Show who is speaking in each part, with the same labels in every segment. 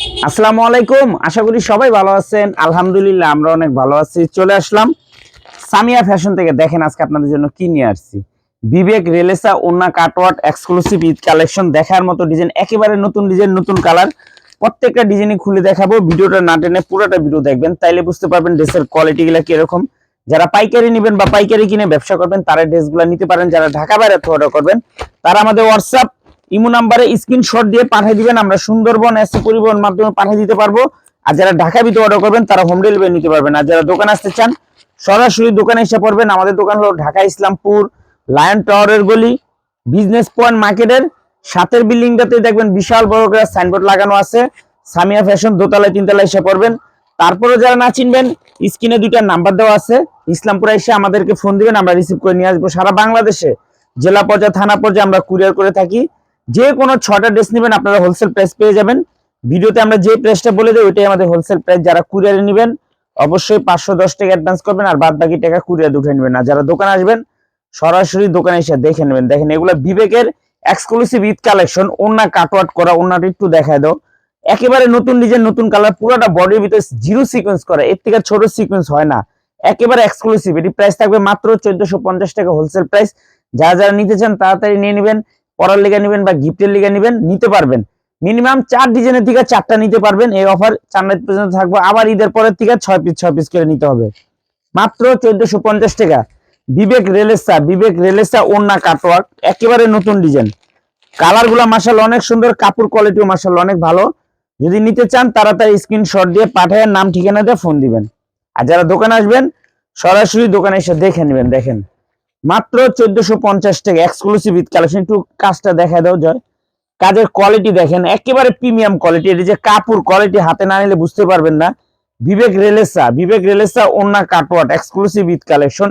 Speaker 1: আসসালামু আলাইকুম। আশা করি সবাই ভালো আছেন। আলহামদুলিল্লাহ আমরা অনেক ভালো আছি। চলে আসলাম সামিয়া ফ্যাশন থেকে। দেখেন আজকে আপনাদের জন্য কি নিয়ে আসছি। বিবেক রেলেসা ওন্না কাটওয়ার্ট এক্সক্লুসিভ ঈদ কালেকশন। দেখার মতো ডিজাইন একেবারে নতুন ডিজাইন নতুন কালার প্রত্যেকটা ডিজাইনই খুলে দেখাবো। ভিডিওটা না টেনে পুরোটা ভিডিও দেখবেন। তাইলে বুঝতে পারবেন ড্রেসের কোয়ালিটি গুলা কীরকম। যারা পাইকারি নেবেন বা পাইকারি কিনে ব্যবসা করবেন, তারা ড্রেসগুলো নিতে পারেন। যারা ঢাকা বাইরে অর্ডার করবেন, তারা আমাদের হোয়াটসঅ্যাপ ইমো নাম্বারে স্ক্রিনশট দিয়ে পাঠিয়ে দিবেন, আমরা সুন্দরবন এসে পরিবহন মাধ্যমে পাঠিয়ে দিতে পারব। আর যারা ঢাকা ভিতরে অর্ডার করবেন, তারা হোম ডেলিভারি নিতে পারবেন। আর যারা দোকান আসতে চান, সরাসরি দোকানে এসে পড়বেন। আমাদের দোকান হলো ঢাকা ইসলামপুর, লায়ন টাওয়ারের গলি, বিজনেস পয়েন্ট মার্কেটের সাতের বিল্ডিংটাতে দেখবেন বিশাল বড় করে সাইনবোর্ড লাগানো আছে। সামিয়া ফ্যাশন দোতলায়, তিনতলায় এসে পড়বেন। তারপরে যারা না চিনবেন, স্ক্রিনে দুইটা নাম্বার দেওয়া আছে। ইসলামপুরে এসে আমাদেরকে ফোন দিবেন, আমরা রিসিভ করে নিয়ে আসব। সারা বাংলাদেশে, জেলা পর্যায়ে, থানা পর্যায়ে আমরা কুরিয়ার করে থাকি। যে কোনো ছটা ড্রেস নেবেন, আপনারা হোলসেল প্রাইস পেয়ে যাবেন। ভিডিওতে আমরা যে প্রাইসটা বলে দিই, ওইটাই আমাদের হোলসেল প্রাইস যারা কুরিয়ারে নেবেন, অবশ্যই পাঁচশো দশ টাকা অ্যাডভান্স করবেন, আর বাদ বাকি টাকা কুরিয়ার উঠে নেবেন। আর যারা দোকানে আসবেন, সরাসরি দোকানে এসে দেখে নেবেন। দেখেন, এগুলো বিবেকের এক্সক্লুসিভ ঈদ কালেকশন ওনা কাটওয়ার্ট করা ওনাটা একটু দেখায় দাও। একেবারে নতুন ডিজাইন নতুন কালার পুরোটা বডির ভিতরে জিরো সিকোয়েন্স করা। এর থেকে ছোট সিকোয়েন্স হয় না। একেবারে এক্সক্লুসিভ এটি প্রাইস থাকবে মাত্র চোদ্দশো পঞ্চাশ টাকা হোলসেল প্রাইস যারা যারা নিতে চান, তাড়াতাড়ি নিয়ে নেবেন। পড়ার লিগা নেবেন বা গিফটের লিগা নেবেন, নিতে পারবেন। মিনিমাম চার ডিজাইনের থেকে চারটা নিতে পারবেন। এই অফার চার রাত পর্যন্ত থাকবে। আবার ঈদের পরের থেকে ছয় পিস ছয় পিস করে নিতে হবে। মাত্র চোদ্দশো পঞ্চাশ টাকা। বিবেক রেলেসা বিবেক রেলেসা ওন্না কাটওয়ার্ক একেবারে নতুন ডিজাইন কালারগুলা মাসাল অনেক সুন্দর, কাপড় কোয়ালিটিও মাসাল অনেক ভালো। যদি নিতে চান তারা তাড়াতাড়ি স্ক্রিনশট দিয়ে পাঠায় নাম ঠিকানা দিয়ে ফোন দিবেন। আর যারা দোকানে আসবেন, সরাসরি দোকানে এসে দেখে নেবেন, দেখেন। মাত্র চোদ্দশো পঞ্চাশ টাকা এক্সক্লুসিভ ঈদ কালেকশন একটু কাজটা দেখা দাও, জয়। কাজের কোয়ালিটি দেখেন, একেবারে প্রিমিয়াম কোয়ালিটি এটি যে কাপড় কোয়ালিটি হাতে না নিলে বুঝতে পারবেন না। বিবেক রেলেসা বিবেক রেলেসা ওন্না কাটওয়ার্ট এক্সক্লুসিভ ঈদ কালেকশন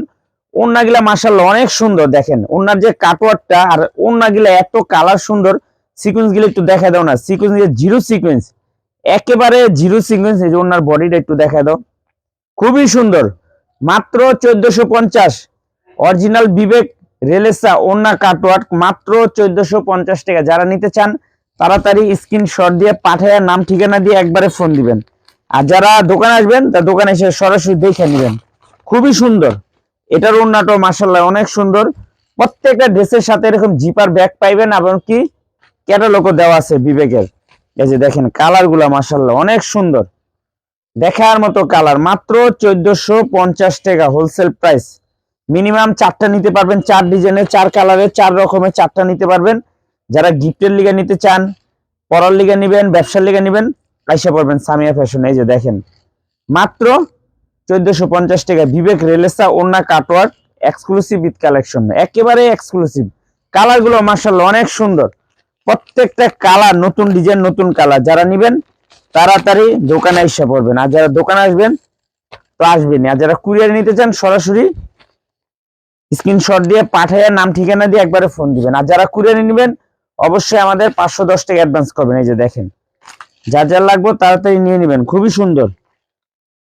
Speaker 1: ওন্না গিলা মাসাল্লাহ অনেক সুন্দর, দেখেন। ওনার যে কাটওয়ার্টটা আর ওন্না গিলা এত কালার সুন্দর সিকোয়েন্সগুলো একটু দেখা দাও না। সিকোয়েন্স জিরো সিকোয়েন্স একেবারে জিরো সিকোয়েন্স এই যে ওনার বডিটা একটু দেখা দাও। খুবই সুন্দর। মাত্র চোদ্দশো পঞ্চাশ। অরিজিনাল বিবেক রেলেসা ওন্না কাটওয়ার্ক মাত্র চোদ্দশো পঞ্চাশ টাকা। যারা নিতে চান, তাড়াতাড়ি স্ক্রিনশট দিয়ে পাঠায় নাম, ঠিকানা দিয়ে একবারে ফোন দিবেন। আর যারা দোকানে আসবেন, তা দোকানে এসে সরাসরি দেখে নেবেন। খুবই সুন্দর। এটার ওন্নাটাও মাসাল্লাহ অনেক সুন্দর। প্রত্যেকটা ড্রেসের সাথে এরকম জিপার ব্যাগ পাইবেন, এবং কি ক্যাটালগও দেওয়া আছে বিবেকের। এই যে দেখেন কালারগুলা মাসাল্লাহ অনেক সুন্দর। দেখার মতো কালার, মাত্র চোদ্দশো পঞ্চাশ টাকা হোলসেল প্রাইস। মিনিমাম চারটা নিতে পারবেন, চার ডিজাইনের চার কালারের চার রকমের চারটা নিতে পারবেন। যারা গিফটের লিগে নিতে চান পড়ার লিগে নিবেন, ব্যবসার লিগে নিবেন, আইসা পড়বেন সামিয়া ফ্যাশন এই যে দেখেন। মাত্র চোদ্দশো পঞ্চাশ টাকা, বিবেক রেলেসা ওন্না কাটওয়ার্ক এক্সক্লুসিভ উইথ কালেকশন একেবারে এক্সক্লুসিভ কালারগুলো মার্শাল্লাহ অনেক সুন্দর। প্রত্যেকটা কালার নতুন ডিজাইন নতুন কালার যারা নিবেন, তাড়াতাড়ি দোকানে এসে পড়বেন। আর যারা দোকানে আসবেন, তো আসবেন আর যারা কুরিয়ার নিতে চান, সরাসরি স্ক্রিনশট দিয়ে পাঠিয়ে নাম ঠিকানা দিয়ে একবারে ফোন দিবেন। আর যারা কুরিয়ারে নেবেন, অবশ্যই আমাদের পাঁচশো দশ টাকা অ্যাডভান্স করবেন, এই যে দেখেন। যার যার লাগবে তাড়াতাড়ি নিয়ে নেবেন, খুবই সুন্দর।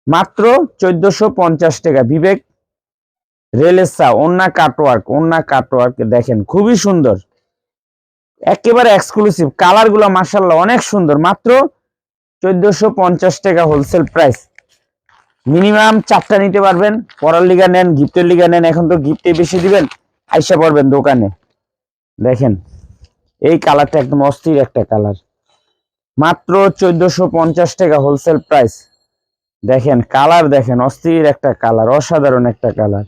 Speaker 1: মাত্র চোদ্দশো পঞ্চাশ টাকা। বিবেক রেলেসা ওন্না কাটওয়ার্ক ওন্না কাটওয়ার্ক দেখেন, খুবই সুন্দর। একেবারে এক্সক্লুসিভ কালারগুলো মার্শাল্লাহ অনেক সুন্দর। মাত্র চোদ্দশো পঞ্চাশ টাকা হোলসেল প্রাইস মিনিমাম চারটা নিতে পারবেন, পড়ার লিগা নেন, গিফটের লিগা নেন, এখন তো গিফটে বেশি দিবেন, আইসা পড়বেন দোকানে। দেখেন, এই কালারটা একদম অস্থির একটা কালার। মাত্র চোদ্দশো পঞ্চাশ টাকা হোলসেল প্রাইস দেখেন, কালার দেখেন, অস্থির একটা কালার, অসাধারণ একটা কালার।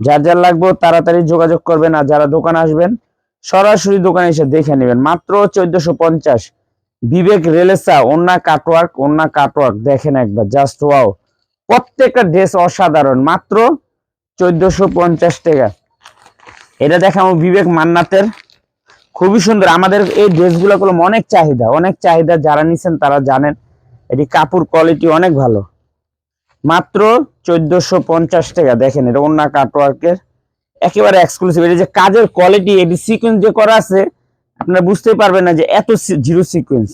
Speaker 1: যার যার লাগবে তাড়াতাড়ি যোগাযোগ করবেন আর যারা দোকানে আসবেন, সরাসরি দোকানে এসে দেখে নেবেন। মাত্র চোদ্দশো পঞ্চাশ। বিবেক রেলেসা ওন্না কাটওয়ার্ক ওন্না কাটওয়ার্ক দেখেন একবার জাস্ট ওয়াও প্রত্যেকটা ড্রেস অসাধারণ, মাত্র চোদ্দশো পঞ্চাশ টাকা। এটা দেখাবো বিবেক মান্নাতের। খুবই সুন্দর। আমাদের এই ড্রেসগুলো গুলো অনেক চাহিদা অনেক চাহিদা যারা নিছেন তারা জানেন, এটি কাপড় কোয়ালিটি অনেক ভালো। মাত্র চোদ্দশো পঞ্চাশ টাকা, দেখেন এটা অন্য কাটওয়ার্কের একেবারে এক্সক্লুসিভ এটা যে কাজের কোয়ালিটি এটি সিকোয়েন্স যে করা আছে, আপনারা বুঝতেই পারবেন না যে এত জিরো সিকোয়েন্স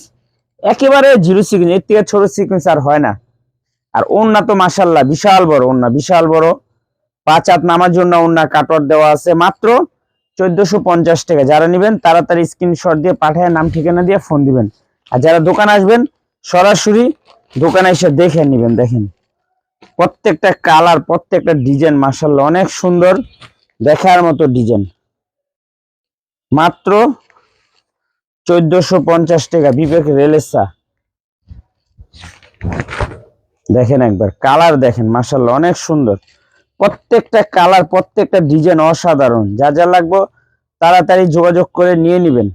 Speaker 1: একেবারে জিরো সিকোয়েন্স এর থেকে ছোট সিকোয়েন্স আর হয় না। আর ওন্না তো মাসাল্লাহ বিশাল বড় ওন্না, বিশাল বড়। পাঁচ হাত নামার জন্য ওন্না কাটর দেওয়া আছে। মাত্র চোদ্দশো পঞ্চাশ টাকা। যারা নেবেন, তাড়াতাড়ি স্ক্রিনশট দিয়ে পাঠায়, নাম ঠিকানা দিয়ে ফোন দিবেন। আর যারা দোকান আসবেন, সরাসরি দোকানে এসে দেখে নেবেন। দেখেন, প্রত্যেকটা কালার প্রত্যেকটা ডিজাইন মাসাল্লাহ অনেক সুন্দর দেখার মতো ডিজাইন মাত্র চোদ্দশো পঞ্চাশ টাকা। বিবেক রেলেসা। দেখেন একবার, কালার দেখেন মাসাল্লাহ অনেক সুন্দর। প্রত্যেকটা কালার, প্রত্যেকটা ডিজাইন অসাধারণ। যা যা লাগবে তাড়াতাড়ি যোগাযোগ করে নিয়ে নেবেন।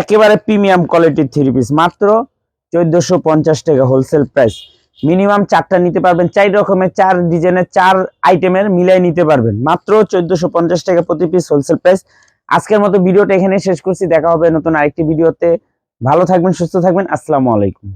Speaker 1: একেবারে প্রিমিয়াম কোয়ালিটির থ্রি পিস, মাত্র চোদ্দশো পঞ্চাশ টাকা হোলসেল প্রাইস। মিনিমাম চারটা নিতে পারবেন, চার রকমের, চার ডিজাইনের, চার আইটেমের মিলাই নিতে পারবেন। মাত্র চোদ্দশো পঞ্চাশ টাকা প্রতি পিস হোলসেল প্রাইস। আজকের মতো ভিডিওটা এখানে শেষ করছি, দেখা হবে নতুন আরেকটি ভিডিওতে। ভালো থাকবেন, সুস্থ থাকবেন, আসসালামু আলাইকুম।